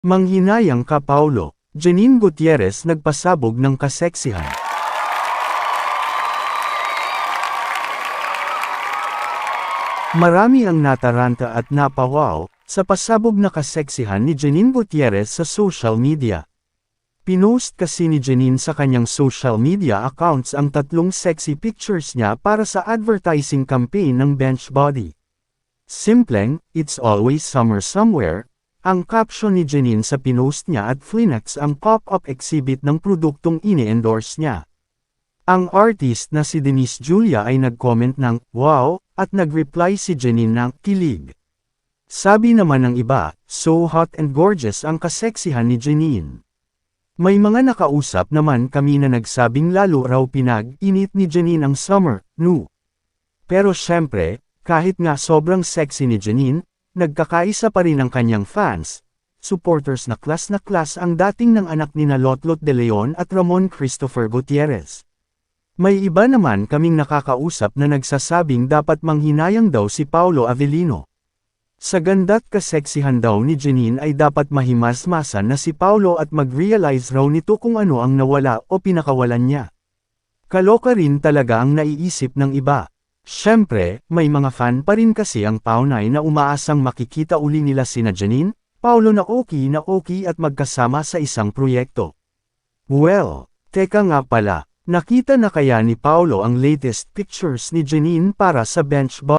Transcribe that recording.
Manghinayang ka Paulo, Janine Gutierrez nagpasabog ng kaseksihan. Marami ang nataranta at napawaw sa pasabog na kaseksihan ni Janine Gutierrez sa social media. Pinost kasi ni Janine sa kanyang social media accounts ang tatlong sexy pictures niya para sa advertising campaign ng Benchbody. Simpleng, It's Always Summer Somewhere, ang caption ni Janine sa pinost niya at Flinex ang pop-up exhibit ng produktong ini-endorse niya. Ang artist na si Denise Julia ay nag-comment ng, wow, at nag-reply si Janine ng, kilig. Sabi naman ng iba, so hot and gorgeous ang kaseksihan ni Janine. May mga nakausap naman kami na nagsabing lalo raw pinag-init ni Janine ang summer, no. Pero syempre, kahit nga sobrang sexy ni Janine, nagkakaisa pa rin ang kanyang fans. Supporters na klas na klas ang dating ng anak ni na Lotlot de Leon at Ramon Christopher Gutierrez. May iba naman kaming nakakausap na nagsasabing dapat manghinayang daw si Paulo Avellino. Sa ganda't kaseksihan daw ni Janine ay dapat mahimasmasan na si Paulo at mag-realize raw nito kung ano ang nawala o pinakawalan niya. Kaloka rin talaga ang naiisip ng iba. Siyempre, may mga fan pa rin kasi ang paunay na umaasang makikita uli nila sina Janine, Paulo na okay na okay at magkasama sa isang proyekto. Well, teka nga pala, nakita na kaya ni Paulo ang latest pictures ni Janine para sa bench